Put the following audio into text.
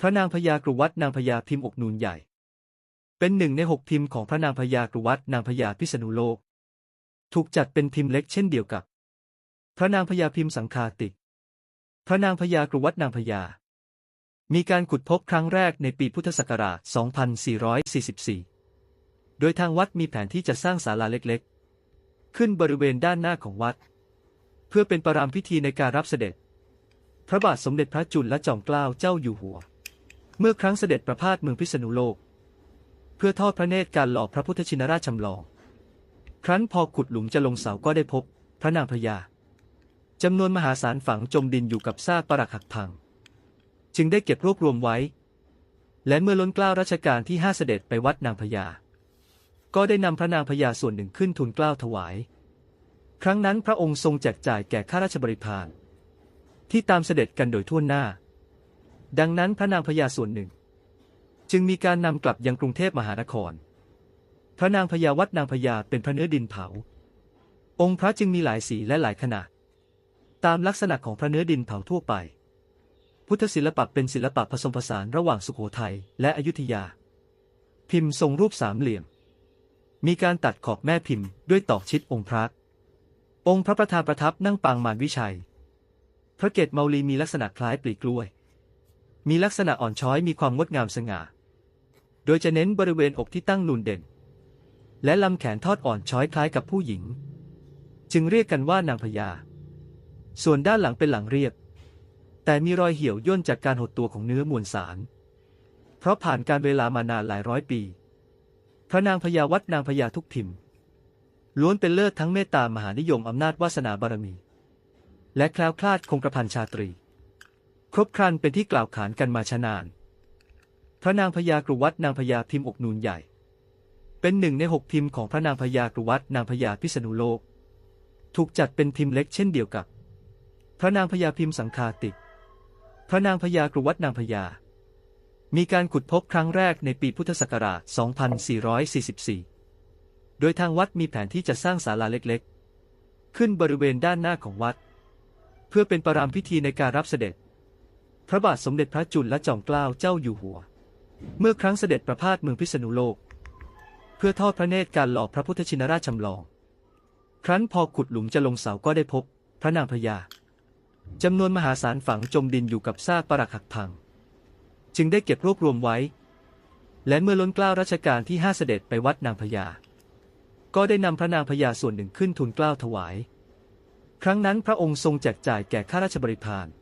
พระนางพญากรุวัดนางพญาพิมพ์อกนูนใหญ่ เป็นหนึ่งในหกพิมพ์ของพระนางพญากรุวัดนางพญาพิษณุโลก ถูกจัดเป็นพิมพ์เล็กเช่นเดียวกับ พระนางพญาพิมพ์สังคาติก พระนางพญากรุวัดนางพญา มีการขุดพบครั้งแรกในปีพุทธศักราช 2444 โดยทางวัดมีแผนที่จะสร้างศาลาเล็กๆ ขึ้นบริเวณด้านหน้าของวัด เพื่อเป็นประรามพิธีในการรับเสด็จ พระบาทสมเด็จพระจุลและจอมเกล้าเจ้าอยู่หัว เมื่อครั้งเสด็จประพาสเมืองพิษณุโลก เพื่อทอดพระเนตรการหล่อพระพุทธชินราชจำลอง ครั้นพอขุดหลุมจะลงเสาก็ได้พบ พระนางพญาจำนวนมหาศาลฝังจมดินอยู่กับซากปรักหักพัง จึงได้เก็บรวบรวมไว้ และเมื่อล้นกล้าวรัชกาลที่ห้าเสด็จไปวัดนางพญาก็ได้นำพระนางพญาส่วนหนึ่งขึ้นทูลกล้าวถวาย ครั้งนั้นพระองค์ทรงแจกจ่ายแก่ข้าราชบริพารที่ตามเสด็จกันโดยทั่วหน้า ดังนั้นพระนางพญาส่วนหนึ่ง จึงมีการนำกลับยังกรุงเทพมหานคร พระนางพญาวัดนางพญาเป็นพระเนื้อดินเผา องค์พระจึงมีหลายสีและหลายขนาด ตามลักษณะของพระเนื้อดินเผาทั่วไป พุทธศิลปะเป็นศิลปะผสมผสานระหว่างสุโขทัยและอยุธยา พิมพ์ทรงรูปสามเหลี่ยม มีการตัดขอบแม่พิมพ์ด้วยตอกชิดองค์พระ องค์พระประธานประทับนั่งปางมารวิชัย พระเกศเมาลีมีลักษณะคล้ายปลีกล้วย มีลักษณะอ่อนช้อยมีความงดงามสง่า โดยจะเน้นบริเวณอกที่ตั้งนูนเด่น และลำแขนทอดอ่อนช้อยคล้ายกับผู้หญิง จึงเรียกกันว่านางพญา ส่วนด้านหลังเป็นหลังเรียบ แต่มีรอยเหี่ยวย่นจากการหดตัวของเนื้อมวลสาร เพราะผ่านการเวลามานานหลายร้อยปี พระนางพญาวัดนางพญาทุกพิมพ์ ล้วนเป็นเลิศทั้งเมตตามหานิยมอำนาจวาสนาบารมี และแคล้วคลาดคงกระพันชาตรี ครบครันเป็นที่กล่าวขานกันมาชานาน พระนางพญากรุวัดนางพญาพิมพ์อกนูนใหญ่ เป็นหนึ่งในหกพิมพ์ของพระนางพญากรุวัดนางพญาพิษณุโลก ถูกจัดเป็นพิมพ์เล็กเช่นเดียวกับ พระนางพญาพิมพ์สังคาติก พระนางพญากรุวัดนางพญา มีการขุดพบครั้งแรกในปีพุทธศักราช 2444 โดยทางวัดมีแผนที่จะสร้างศาลาเล็กๆ ขึ้นบริเวณด้านหน้าของวัด เพื่อเป็นประรามพิธีในการรับเสด็จ พระบาทสมเด็จพระจุลและจอมเกล้าเจ้าอยู่หัว เมื่อครั้งเสด็จประพาสเมืองพิษณุโลก เพื่อทอดพระเนตรการหล่อพระพุทธชินราชจำลอง ครั้นพอขุดหลุมจะลงเสาก็ได้พบ พระนางพญาจำนวนมหาศาลฝังจมดินอยู่กับซากปรักหักพัง จึงได้เก็บรวบรวมไว้ และเมื่อล้นเกล้ารัชกาลที่ห้าเสด็จไปวัดนางพญา ก็ได้นำพระนางพญาส่วนหนึ่งขึ้นทูลเกล้าถวาย ครั้งนั้นพระองค์ทรงแจกจ่ายแก่ข้าราชบริพาร